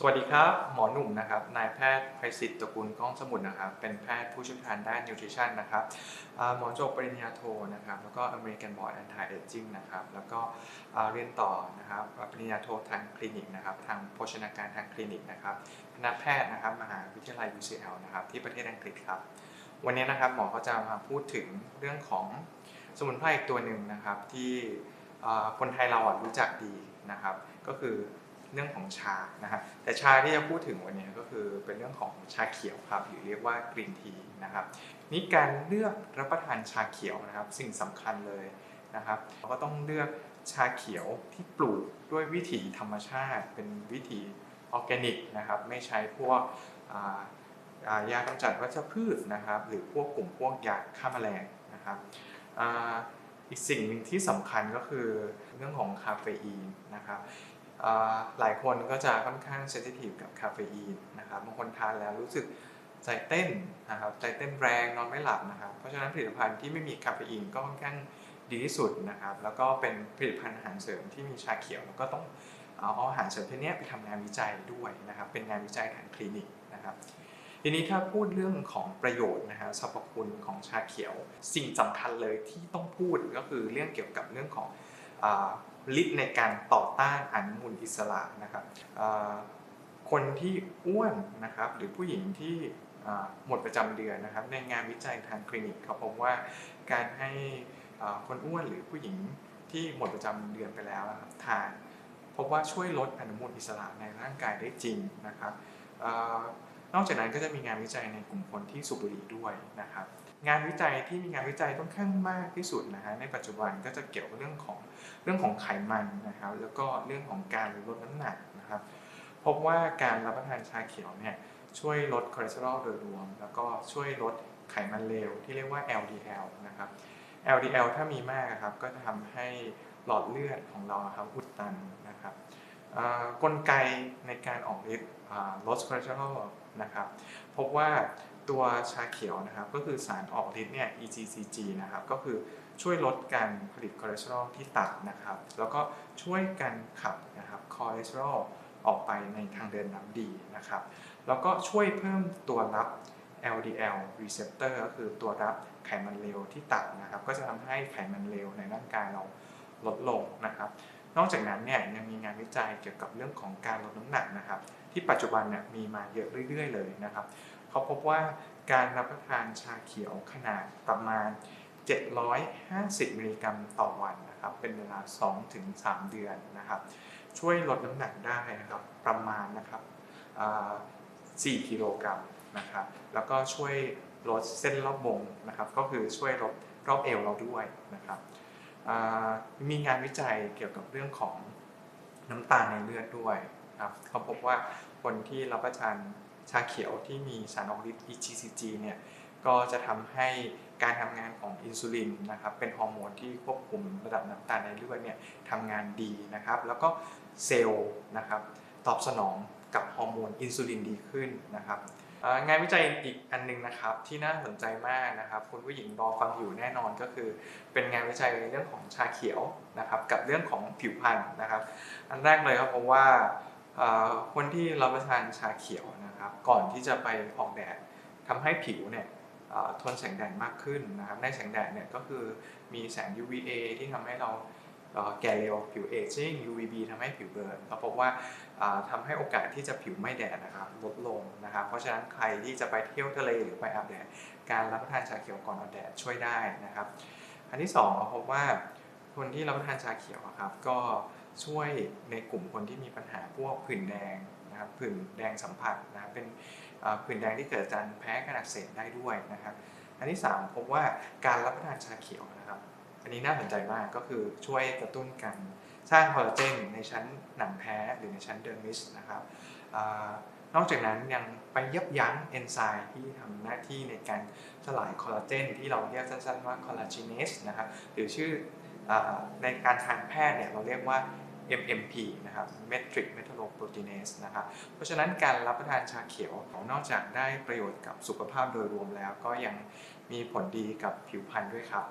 สวัสดีครับ หมอหนุ่มนะครับ นายแพทย์ไพศิษฐ์ตระกูลก้องสมุทรนะครับ เป็นแพทย์ผู้เชี่ยวชาญด้านนิวทริชั่นนะครับหมอจบปริญญาโทนะครับ แล้วก็ American Board Anti Aging นะครับ แล้วก็เรียนต่อนะครับ ปริญญาโททางคลินิกนะครับ ทางโภชนาการทางคลินิกนะครับ คณะแพทย์นะครับ มหาวิทยาลัย UCL นะครับ ที่ประเทศอังกฤษครับ วันนี้นะครับหมอก็จะมาพูดถึงเรื่องของสมุนไพรอีกตัวหนึ่งนะครับที่คนไทยเรารู้จักดีนะครับ ก็คือ เรื่องของชานะฮะแต่ชาที่จะพูดถึงวันนี้ก็คือเป็นเรื่องของชาเขียวครับหรือเรียกว่ากรีนทีนะครับนี่การเลือกรับประทานชาเขียวนะครับ สิ่งสำคัญเลยนะครับเราก็ต้องเลือกชาเขียวที่ปลูกด้วยวิถีธรรมชาติ เป็นวิถีออร์แกนิกนะครับไม่ใช้พวกอ่าอ่ายากำจัดวัชพืชนะครับ หรือพวกกลุ่มพวกยาฆ่าแมลงนะครับอีกสิ่งหนึ่งที่สำคัญก็คือเรื่องของคาเฟอีนนะครับ หลายคนก็จะค่อนข้างเซนซิทีฟกับคาเฟอีนนะครับบางคนทานแล้วรู้สึกใจเต้นนะครับใจเต้นแรงนอนไม่หลับนะครับ เพราะฉะนั้นผลิตภัณฑ์ที่ไม่มีคาเฟอีนก็ค่อนข้างดีที่สุดนะครับ แล้วก็เป็นผลิตภัณฑ์อาหารเสริมที่มีชาเขียว แล้วก็ต้องเอาอาหารเสริมที่นี้ไปทำงานวิจัยด้วยนะครับ เป็นงานวิจัยทางคลินิกนะครับ ทีนี้ถ้าพูดเรื่องของประโยชน์นะฮะสรรพคุณของชาเขียว สิ่งสำคัญเลยที่ต้องพูดก็คือเรื่องเกี่ยวกับเรื่องของ ฤทธิ์ในการต่อต้านอนุมูลอิสระนะครับคนที่อ้วนนะครับหรือผู้หญิงที่หมดประจำเดือนนะครับ ในงานวิจัยทางคลินิกเขาพบว่าการให้คนอ้วนหรือผู้หญิงที่หมดประจำเดือนไปแล้วนะครับทานพบว่าช่วยลดอนุมูลอิสระในร่างกายได้จริงนะครับนอกจากนั้นก็จะมีงานวิจัยในกลุ่มคนที่สูบบุหรี่ด้วยนะครับ งานวิจัยที่มีงานวิจัยค่อนข้างมากที่สุดนะฮะในปัจจุบันก็จะเกี่ยวกับเรื่องของเรื่องของไขมันนะครับ แล้วก็เรื่องของการลดน้ำหนักนะครับ พบว่าการรับประทานชาเขียวเนี่ยช่วยลดคอเลสเตอรอลโดยรวม แล้วก็ช่วยลดไขมันเลวที่เรียกว่า LDL นะครับ LDL ถ้ามีมากครับก็จะทำให้หลอดเลือดของเราครับอุดตันนะครับกลไกในการออกฤทธิ์ลดคอเลสเตอรอล นะครับพบว่าตัวชาเขียวนะครับก็คือสารออกฤทธิ์เนี่ย EGCG นะครับก็คือช่วยลดการผลิตคอเลสเตอรอลที่ตับนะครับ แล้วก็ช่วยกันขับนะครับคอเลสเตอรอลออกไปในทางเดินน้ำดีนะครับ แล้วก็ช่วยเพิ่มตัวรับ LDL receptor ก็คือตัวรับไขมันเลวที่ตับนะครับ ก็จะทำให้ไขมันเลวในร่างกายเราลดลงนะครับ นอกจากนั้นเนี่ยยังมีงานวิจัยเกี่ยวกับเรื่องของการลดน้ำหนักนะครับ ที่ปัจจุบันเนี่ยมีมาเยอะเรื่อยๆ เลยนะครับเขาพบว่าการรับประทานชาเขียวขนาดประมาณ 750 มิลลิกรัมต่อวันนะครับเป็นเวลา 2-3 เดือนนะครับช่วยลดน้ำหนักได้นะครับประมาณนะครับ4กิโลกรัมนะครับแล้วก็ช่วยลดเส้นรอบวงนะครับก็คือช่วยลดรอบเอวเราด้วยนะครับมีงานวิจัยเกี่ยวกับเรื่องของน้ำตาลในเลือดด้วย นะครับเขาพบว่าคนที่รับประทานชาเขียวที่มีสารออกฤทธิ์ EGCG เนี่ยก็จะทำให้การทำงานของอินซูลินนะครับเป็นฮอร์โมนที่ควบคุมระดับน้ำตาลในเลือดเนี่ยทำงานดีนะครับ แล้วก็เซลล์นะครับตอบสนองกับฮอร์โมนอินซูลินดีขึ้นนะครับงานวิจัยอีกอันหนึงนะครับที่น่าสนใจมากนะครับคุณผู้หญิงรอฟังอยู่แน่นอนก็คือ เป็นงานวิจัยในเรื่องของชาเขียวนะครับกับเรื่องของผิวพรรณนะครับ อันแรกเลยครับเพราะว่า คนที่รับประทานชาเขียวนะครับ ก่อนที่จะไปออกแดดทำให้ผิวเนี่ยทนแสงแดดมากขึ้นนะครับในแสงแดดเนี่ยก็คือมีแสง UVA ที่ทำให้เราแก่เร็วผิวเอจจิ้ง UVB ทำให้ผิวเบิร์นเราพบว่าอ่าทำให้โอกาสที่จะผิวไม่แดดนะครับลดลงนะครับ เพราะฉะนั้นใครที่จะไปเที่ยวทะเลหรือไปอาบแดด การรับประทานชาเขียวก่อนออกแดดช่วยได้นะครับ อันที่สองเราพบว่าคนที่รับประทานชาเขียวครับก็ ช่วยในกลุ่มคนที่มีปัญหาพวกผื่นแดงนะครับผื่นแดงสัมผัสนะครับเป็นผื่นแดงที่เกิดจากแพ้การอักเสบได้ด้วยนะครับ อันที่สามพบว่าการรับประทานชาเขียวนะครับ อันนี้น่าสนใจมากก็คือช่วยกระตุ้นการสร้างคอลลาเจนในชั้นหนังแพ้หรือในชั้นเดอร์มิสนะครับอนอกจากนั้นยังไปยับยั้งเอนไซม์ที่ทำหน้าที่ในการสลายคอลลาเจนที่เราเรียกสั้นๆว่าคอลลาจิเนสนะครับหรือชื่ออในการทางแพทย์เนี่ยเราเรียกว่า MMP นะครับ Metric Metalloproteinase นะครับ เพราะฉะนั้นการรับประทานชาเขียวนอกจากได้ประโยชน์กับสุขภาพโดยรวมแล้วก็ยังมีผลดีกับผิวพรรณด้วยครับ